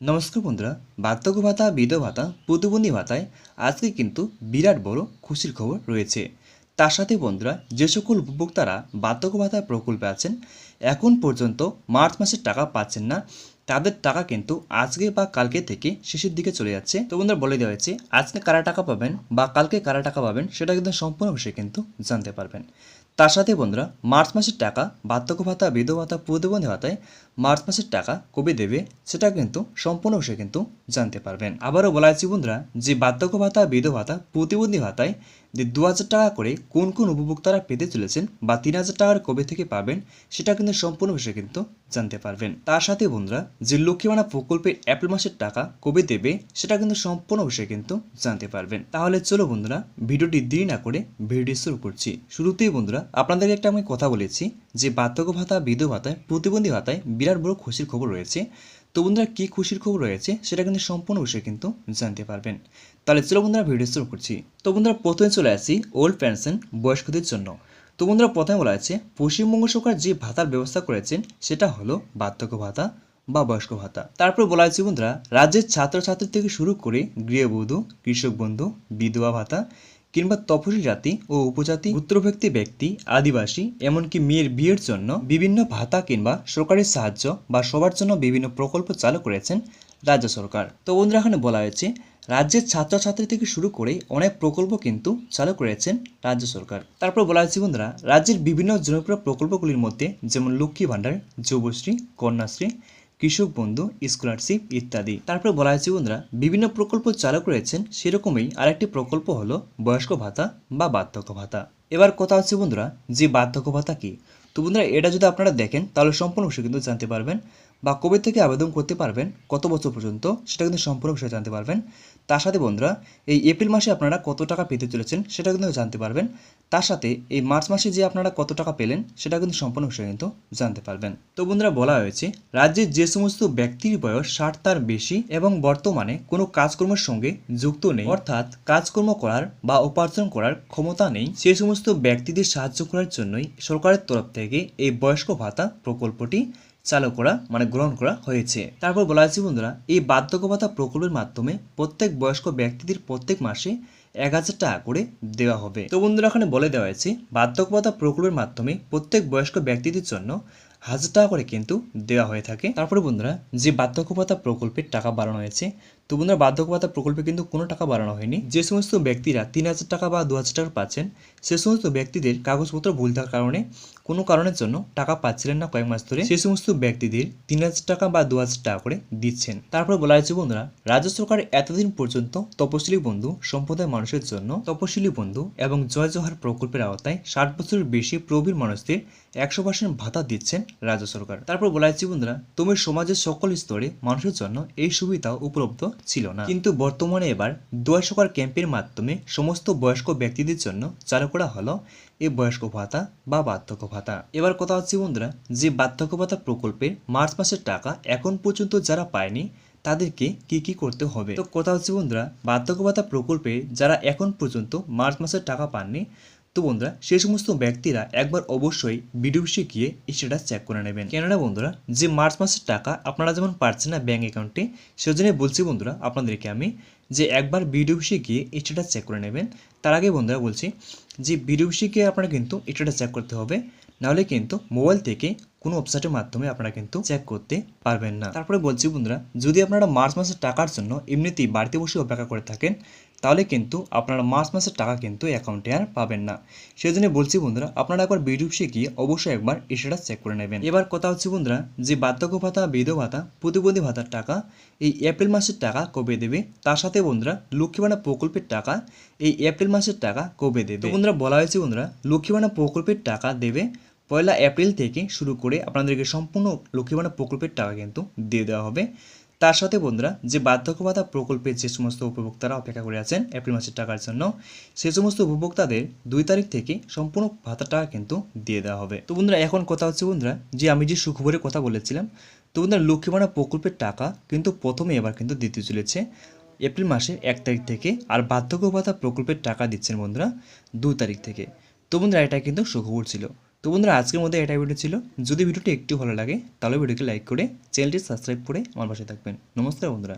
নমস্কার বন্ধুরা, বার্ধক্য ভাতা বিধ ভাতা প্রতিবন্ধী ভাতায় আজকে কিন্তু বিরাট বড় খুশির খবর রয়েছে। তার সাথে বন্ধুরা, যে সকল উপভোক্তারা বার্ধক্য ভাতা প্রকল্পে আছেন, এখন পর্যন্ত মার্চ মাসের টাকা পাচ্ছেন না, তাদের টাকা কিন্তু আজকে বা কালকে থেকে শেষের দিকে চলে যাচ্ছে। তো বন্ধুরা, বলে দেওয়া হয়েছে, আজকে কারা টাকা পাবেন বা কালকে কারা টাকা পাবেন, সেটা কিন্তু সম্পূর্ণ বিষয়ে কিন্তু জানতে পারবেন। তার সাথে বন্ধুরা, মার্চ মাসের টাকা বার্ধক্য ভাতা বিধ ভাতা প্রতিবন্ধী ভাতায় মার্চ মাসের টাকা কবে দেবে, সেটা কিন্তু সম্পূর্ণ বিষয়ে কিন্তু জানতে পারবেন। আবারও বলা হয়েছে বন্ধুরা, যে বার্ধক্য ভাতা বিধ ভাতা, প্রতিবন্ধী ভাতায় যে দু হাজার টাকা করে কোন কোন উপভোক্তারা পেতে চলেছেন বা তিন হাজার টাকার কবে থেকে পাবেন, সেটা কিন্তু সম্পূর্ণ বিষয়ে কিন্তু জানতে পারবেন। তার সাথে বন্ধুরা, যে লক্ষ্মীমানা প্রকল্পের এপ্রিল মাসের টাকা কবে দেবে, সেটা কিন্তু সম্পূর্ণ বিষয়ে কিন্তু জানতে পারবেন। তাহলে চলো বন্ধুরা, ভিডিওটি দেরি না করে ভিডিওটি শুরু করছি। শুরুতেই বন্ধুরা, আপনাদেরকে একটা আমি কথা বলেছি, যে বার্ধক্য ভাতা, বিধবা ভাতায়, প্রতিবন্ধী ভাতায় বিরাট বড় খুশির খবর রয়েছে। তো বন্ধুরা, কী খুশির খবর রয়েছে সেটা কিন্তু সম্পূর্ণ বিষয়ে কিন্তু জানতে পারবেন। তাহলে চলো বন্ধুরা, ভিডিও শুরু করছি। তো বন্ধুরা, প্রথমে চলে আসি ওল্ড পেনশন বয়স্কদের জন্য। তো বন্ধুরা, প্রথমে বলা আছে, পশ্চিমবঙ্গ সরকার যে ভাতার ব্যবস্থা করেছেন সেটা হলো বার্ধক্য ভাতা বা বয়স্ক ভাতা। তারপর বলা হয়েছে বন্ধুরা, রাজ্যের ছাত্রছাত্রী থেকে শুরু করে গৃহবধূ, কৃষক বন্ধু, বিধবা ভাতা কিংবা তপশিলি জাতি ও উপজাতি উত্তরভুক্তি ব্যক্তি, আদিবাসী, এমনকি মেয়ের বিয়ের জন্য বিভিন্ন ভাতা কিংবা সরকারি সাহায্য বা সবার জন্য বিভিন্ন প্রকল্প চালু করেছেন রাজ্য সরকার। তো বন্ধুরা, এখানে বলা হয়েছে, রাজ্যের ছাত্রছাত্রী থেকে শুরু করে অনেক প্রকল্প কিন্তু চালু করেছেন রাজ্য সরকার। তারপর বলা হয়েছে বন্ধুরা, রাজ্যের বিভিন্ন জনপ্রিয় প্রকল্পগুলির মধ্যে যেমন লক্ষ্মী ভাণ্ডার, যুবশ্রী, কন্যাশ্রী কৃষক বন্ধু স্কলারশিপ ইত্যাদি। তারপরে বলা হয়েছে, বন্ধুরা, বিভিন্ন প্রকল্প চালু করেছেন সেরকমই আরেকটি প্রকল্প হলো বয়স্ক ভাতা বা বার্ধক্য ভাতা। এবার কথা হচ্ছে, বন্ধুরা, যে বার্ধক্য ভাতা কি? তো বন্ধুরা, এটা যদি আপনারা দেখেন, তাহলে সম্পূর্ণ কিন্তু জানতে পারবেন। বা কবে থেকে আবেদন করতে পারবেন, কত বছর পর্যন্ত, সেটা কিন্তু সম্পূর্ণ বিষয়ে জানতে পারবেন। তার সাথে বন্ধুরা, এই এপ্রিল মাসে আপনারা কত টাকা পেতে চলেছেন, সেটা কিন্তু জানতে পারবেন। তার সাথে এই মার্চ মাসে যে আপনারা কত টাকা পেলেন, সেটা কিন্তু সম্পূর্ণ বিষয়ে কিন্তু জানতে পারবেন। তো বন্ধুরা, বলা হয়েছে, রাজ্যের যে সমস্ত ব্যক্তির বয়স, ষাট তার বেশি এবং বর্তমানে কোনো কাজকর্মের সঙ্গে যুক্ত নেই, অর্থাৎ কাজকর্ম করার বা উপার্জন করার ক্ষমতা নেই, সে সমস্ত ব্যক্তিদের সাহায্য করার জন্যই সরকারের তরফ থেকে এই বয়স্ক ভাতা প্রকল্পটি চালু করা মানে গ্রহণ করা হয়েছে। তারপর বলা হয়েছে, বন্ধুরা, এই বার্ধক্য ভাতা প্রকল্পের মাধ্যমে প্রত্যেক বয়স্ক ব্যক্তিদের প্রত্যেক মাসে এক হাজার টাকা করে দেওয়া হবে। তো বন্ধুরা, এখানে বলে দেওয়া হয়েছে বার্ধক্য ভাতা প্রকল্পের মাধ্যমে প্রত্যেক বয়স্ক ব্যক্তিদের জন্য হাজার টাকা করে কিন্তু দেওয়া হয়ে থাকে। তারপরে বন্ধুরা, যে বার্ধক্য ভাতা প্রকল্পের টাকা বাড়ানো হয়েছে তো বন্ধুরা বার্ধক্য প্রকল্পে কিন্তু কোনো টাকা বাড়ানো হয়নি। যে সমস্ত ব্যক্তিরা তিন হাজার টাকা বা দু হাজার টাকা পাচ্ছেন, সে সমস্ত ব্যক্তিদের কাগজপত্র ভুল থাকার কারণে কোনো কারণের জন্য টাকা পাচ্ছিলেন না কয়েক মাস ধরে। সে সমস্ত ব্যক্তিদের তিন হাজার টাকা বা দু হাজার টাকা করে দিচ্ছেন। তারপর বলা হয়েছে, বন্ধুরা, রাজ্য সরকার এতদিন পর্যন্ত তপশিলি বন্ধু সম্প্রদায় মানুষের জন্য তপশিলি বন্ধু এবং জয় জোহার প্রকল্পের আওতায় ষাট বছরের বেশি প্রবীর মানুষদের একশো পার্সেন্ট ভাতা দিচ্ছেন রাজ্য সরকার। তারপর বলা হয়েছে, বন্ধুরা তুমি সমাজের সকল স্তরে মানুষের জন্য এই সুবিধা উপলব্ধ ছিল না। কিন্তু বর্তমানে এবার দুয়ার সরকার ক্যাম্পের মাধ্যমে সমস্ত বয়স্ক ব্যক্তিদের জন্য চালু করা হলো এই বয়স্ক ভাতা বা বার্ধক্য ভাতা। এবার কথা হচ্ছে বন্ধুরা যে বার্ধক্য ভাতা প্রকল্পের মার্চ মাসের টাকা এখন পর্যন্ত যারা পায়নি, তাদেরকে কি কি করতে হবে? তো কথা হচ্ছে বন্ধুরা, বার্ধক্য ভাতা প্রকল্পে যারা এখন পর্যন্ত মার্চ মাসের টাকা পাননি তো বন্ধুরা সে সমস্ত ব্যক্তিরা একবার অবশ্যই বিডিওসি গিয়ে স্ট্যাটাস চেক করে নেবেন। কেননা বন্ধুরা, যে মার্চ মাসের টাকা আপনারা যেমন পাচ্ছেন না ব্যাঙ্ক অ্যাকাউন্টে সেজন্যই বলছি বন্ধুরা আপনাদেরকে আমি যে একবার বিডিওসি গিয়ে স্ট্যাটাস চেক করে নেবেন। তার আগে বন্ধুরা বলছি যে বিডিওসিকে আপনারা কিন্তু স্ট্যাটাস চেক করতে হবে। নাহলে কিন্তু মোবাইল থেকে কোনো ওয়েবসাইটের মাধ্যমে আপনারা কিন্তু চেক করতে পারবেন না। তারপরে বলছি বন্ধুরা, যদি আপনারা মার্চ মাসের টাকার জন্য এমনিতেই বাড়িতে বসে অপেক্ষা করে থাকেন, তাহলে কিন্তু আপনারা মার্চ মাসের টাকা কিন্তু অ্যাকাউন্টে আর পাবেন না। সেই জন্য বলছি বন্ধুরা, আপনারা একবার বিডিউসে গিয়ে অবশ্যই একবার স্ট্যাটাস চেক করে নেবেন। এবার কথা হচ্ছে বন্ধুরা, যে বার্ধক্য ভাতা, বিধবা ভাতা, প্রতিবন্ধী ভাতার টাকা, এই এপ্রিল মাসের টাকা কবে দেবে? তার সাথে বন্ধুরা লক্ষ্মীবানা প্রকল্পের টাকা, এই এপ্রিল মাসের টাকা কবে দেবে? বন্ধুরা, বলা হয়েছে বন্ধুরা লক্ষ্মীবানা প্রকল্পের টাকা দেবে পয়লা এপ্রিল থেকে শুরু করে আপনাদেরকে সম্পূর্ণ লক্ষ্মীবানা প্রকল্পের টাকা কিন্তু দিয়ে দেওয়া হবে। তার সাথে বন্ধুরা, যে বার্ধক্য ভাতা প্রকল্পের যে সমস্ত উপভোক্তারা অপেক্ষা করে আছেন এপ্রিল মাসের টাকার জন্য, সে সমস্ত উপভোক্তাদের দুই তারিখ থেকে সম্পূর্ণ ভাতার টাকা কিন্তু দিয়ে দেওয়া হবে। তো বন্ধুরা, এখন কথা হচ্ছে বন্ধুরা, যে আমি যে সুখবরের কথা বলেছিলাম, তো বন্ধুরা লক্ষ্মীবানা প্রকল্পের টাকা কিন্তু প্রথমে এবার কিন্তু দিতে চলেছে এপ্রিল মাসের এক তারিখ থেকে, আর বার্ধক্য ভাতা প্রকল্পের টাকা দিচ্ছেন বন্ধুরা দু তারিখ থেকে। তো বন্ধুরা, এটা কিন্তু সুখবর ছিল। তো বন্ধুরা, আজকের মধ্যে এটাই ভিডিও ছিল। যদি ভিডিওটি একটু ভালো লাগে, তাহলে ভিডিওকে লাইক করে চ্যানেলটি সাবস্ক্রাইব করে আমার পাশে থাকবেন। নমস্কার বন্ধুরা।